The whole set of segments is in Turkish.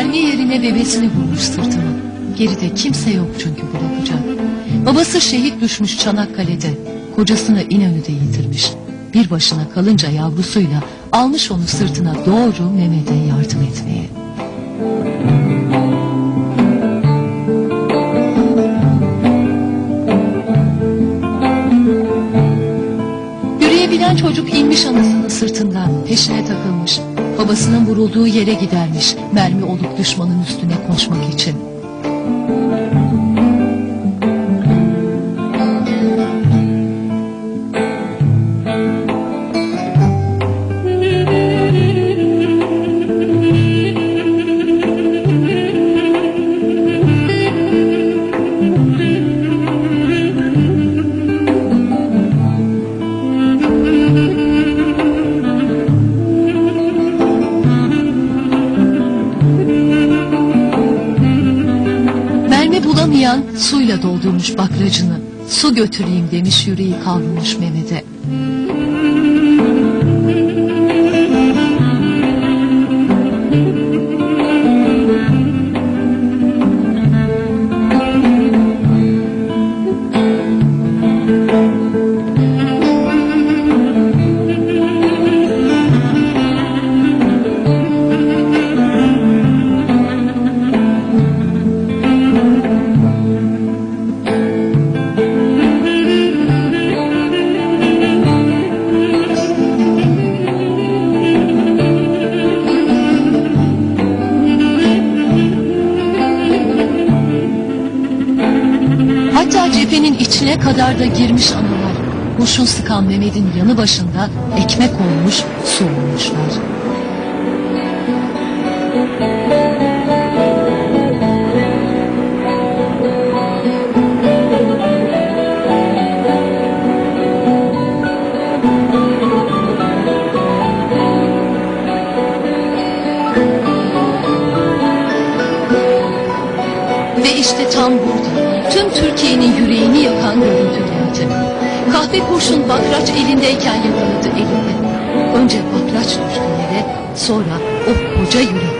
Mermi yerine bebesini vurmuş sırtına. Geride kimse yok çünkü bırakacak. Babası şehit düşmüş Çanakkale'de. Kocasını İnönü'de yitirmiş. Bir başına kalınca yavrusuyla almış onu sırtına doğru Mehmet'e yardım etmeye. Yürüyebilen çocuk inmiş anasının sırtından peşine takılmış. Babasının vurulduğu yere gidermiş mermi olup düşmanın üstüne koşmak için. Doldurmuş bakracını. Su götüreyim demiş yüreği kavrulmuş Mehmet'e. Hatta cephenin içine kadar da girmiş analar. Kurşun sıkan Mehmet'in yanı başında ekmek olmuş, su olmuşlar. Ve işte tam burada tüm Türkiye'nin yüreğini yakan görüntü geldi. Kahve kurşun bakraç elindeyken yakaladı elini. Önce bakraç düştü yere sonra o koca yürekli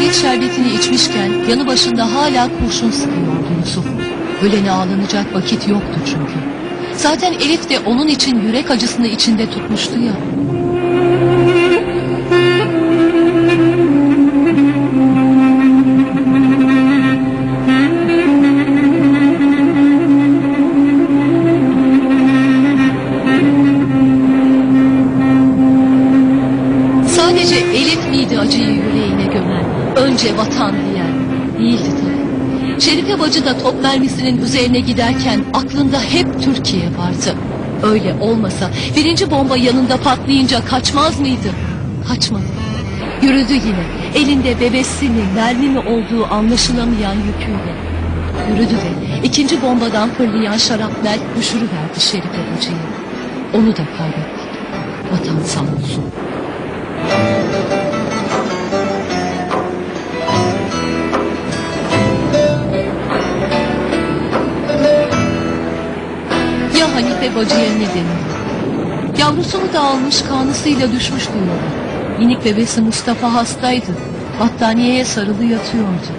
Şehadet şerbetini içmişken yanı başında hala kurşun sıkıyordu Yusuf. Ölene ağlanacak vakit yoktu çünkü. Zaten Elif de onun için yürek acısını içinde tutmuştu ya. Şerife bacı da top mermisinin üzerine giderken aklında hep Türkiye vardı. Öyle olmasa birinci bomba yanında patlayınca kaçmaz mıydı? Kaçmadı. Yürüdü yine. Elinde bebesinin mermi mi olduğu anlaşılamayan yüküyle. Yürüdü de ikinci bombadan fırlayan şarapnel düşürüverdi Şerife bacıyı. Onu da kaybettik. Vatan sağ olsun. Şerife bacıya ne denildi? Yavrusunu da almış kanısıyla düşmüş diyorlar. Minik bebesi Mustafa hastaydı. Battaniyeye sarılı yatıyordu.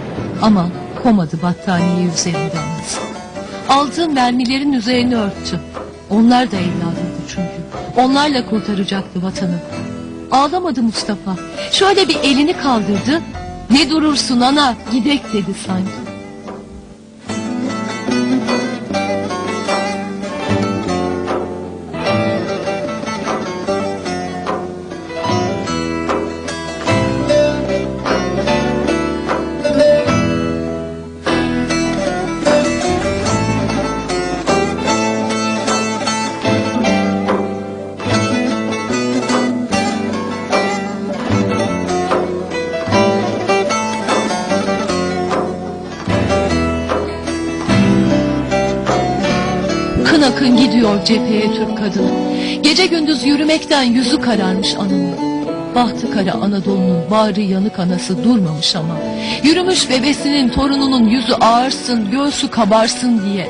Ama komadı battaniye üzerinden. Aldığı mermilerin üzerini örttü. Onlar da evladıydı çünkü. Onlarla kurtaracaktı vatanı. Ağlamadı Mustafa. Şöyle bir elini kaldırdı. Ne durursun ana gidek dedi sanki. Gidiyor cepheye Türk kadını. Gece gündüz yürümekten yüzü kararmış anamın. Bahtı kara Anadolu'nun bağrı yanık anası durmamış ama. Yürümüş bebesinin torununun yüzü ağırsın, göğsü kabarsın diye.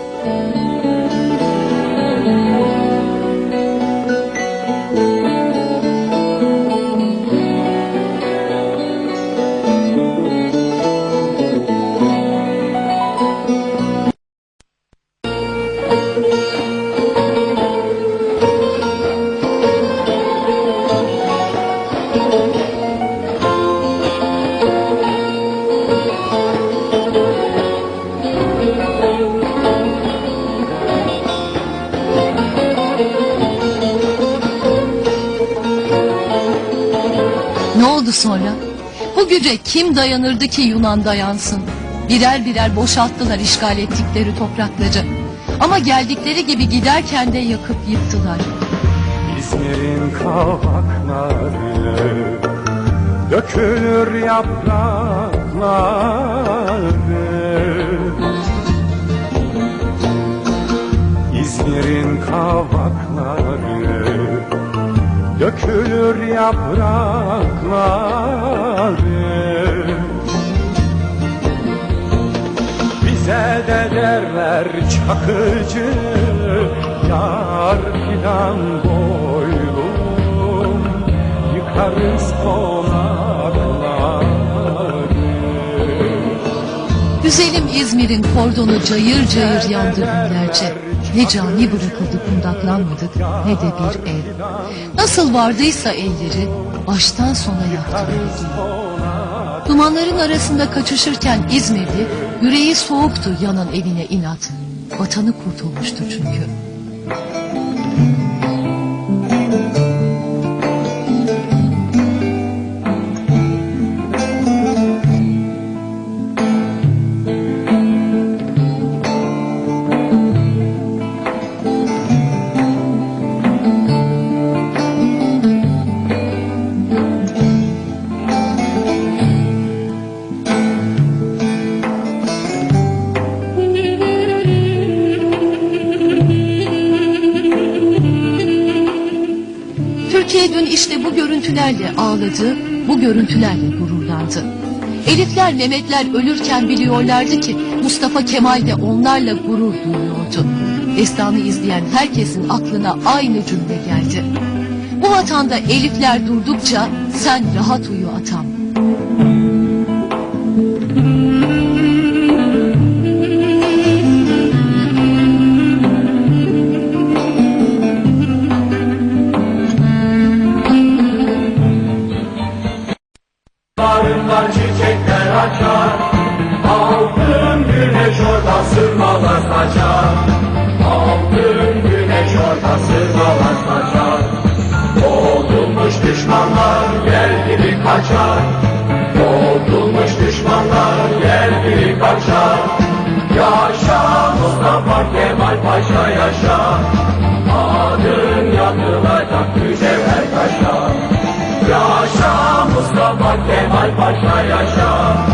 Sonra? Bu güce kim dayanırdı ki Yunan dayansın? Birer birer boşalttılar işgal ettikleri toprakları. Ama geldikleri gibi giderken de yakıp yıktılar. İzmir'in kavakları Dökülür yaprakları İzmir'in kavakları Dökülür yaprakları. Bize de derler çakıcı Yar filan boylum. Yıkarız konakları Güzelim İzmir'in kordonu cayır cayır yandı günlerce. Ne cani bırakıldı kundaklanmadık ne de bir ev. Nasıl vardıysa elleri baştan sona evi. Dumanların arasında kaçışırken İzmirli yüreği soğuktu yanan evine inat. Vatanı kurtulmuştu çünkü. Türkiye dün işte bu görüntülerle ağladı, bu görüntülerle gururlandı. Elifler, Mehmetler ölürken biliyorlardı ki Mustafa Kemal de onlarla gurur duyuyordu. Destanı izleyen herkesin aklına aynı cümle geldi. Bu vatanda Elifler durdukça sen rahat uyu atam. Çiçekler açar. Altın güneş orada sırmalar saçar Altın güneş orada sırmalar saçar Boğdulmuş düşmanlar gel gibi kaçar. Boğdulmuş düşmanlar gel gibi kaçar. Yaşa Mustafa Kemal Paşa yaşa. Adın yazılacak mücevher taşa. Yaşa Mustafa Kemal Paşa yaşa